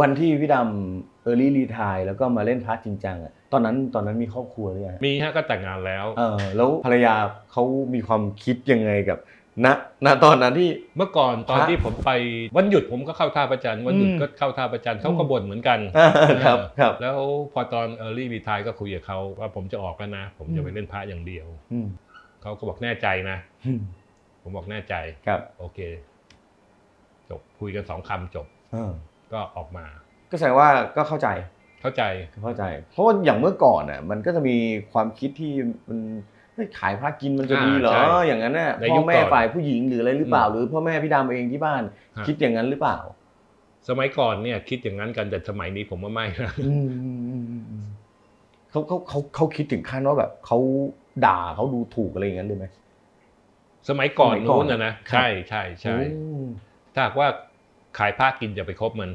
วันที่พี่ดำเออร์ลี่รีทายแล้วก็มาเล่นพาร์ทจริงจังอะตอนนั้นตอนนั้นมีครอบครัวหรือยังมีฮะก็แต่งงานแล้ว เออแล้วภรรยาเขามีความคิดยังไงกับณณตอนนั้นที่ เมื่อก่อนตอนฮะที่ผมไปวันหยุดผมก็เข้าท่าประจันทร์วันหยุดอืมก็เข้าท่าประจันทร์เขาก็บ่นเหมือนกันครับครับ แล้วพอตอนเออร์ลี่วีทายก็คุยกับเขาว่าผมจะออกแล้วนะ ผมจะไปเล่นพระอย่างเดียวอืมเขาก็บอกแน่ใจนะอืมผมบอกแน่ใจครับ โอเค จบคุยกันสองคำจบเออ ก็ออกมา ก็แสดงว่าก็เข้าใจเข้าใจเข้าใจ เพราะว่าอย่างเมื่อก่อนอะมันก็จะมีความคิดที่มันเฮ้ยขายพระกินมันจะอ่าดีเหรอใช่อย่างนั้นน่ะในพ่ยุอคแม่ก่อนฝ่ายผู้หญิงหรืออะไรหรือเปล่าอืมหรือพ่อแม่พี่ดำเองที่บ้านฮะคิดอย่างนั้นหรือเปล่า สมัยก่อนเนี่ยคิดอย่างนั้นกันแต่สมัยนี้ผมว่าไม่นะอืมอืมอืมอืมอืมเขาเขาเขาเขาคิดถึงขั้นว่าแบบเขาด่าเขาดูถูกอะไรอย่างนั้นเลยไหมสมัยก่อนสมัยก่อนนู้นนะนะครับใช่ใใช่โอ้ถ้าหากว่า ขายผ้ากินอย่าไปคบมัน